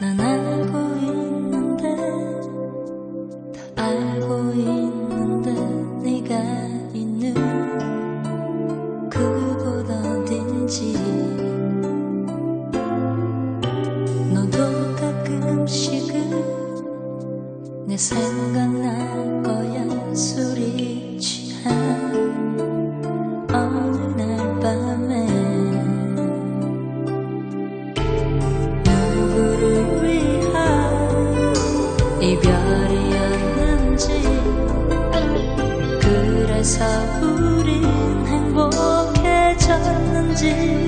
난 알고 있는데 다 알고 있는데 네가 있는 그곳 어딘지. 너도 가끔씩은 내 생각날 거야 술이 취한 어서 우린 행복해졌는지.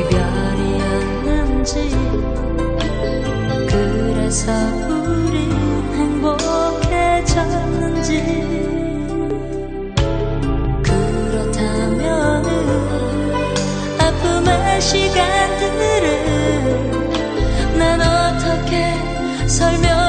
이별이었는지 그래서 우린 행복해졌는지 그렇다면 아픔의 시간들을 난 어떻게 설명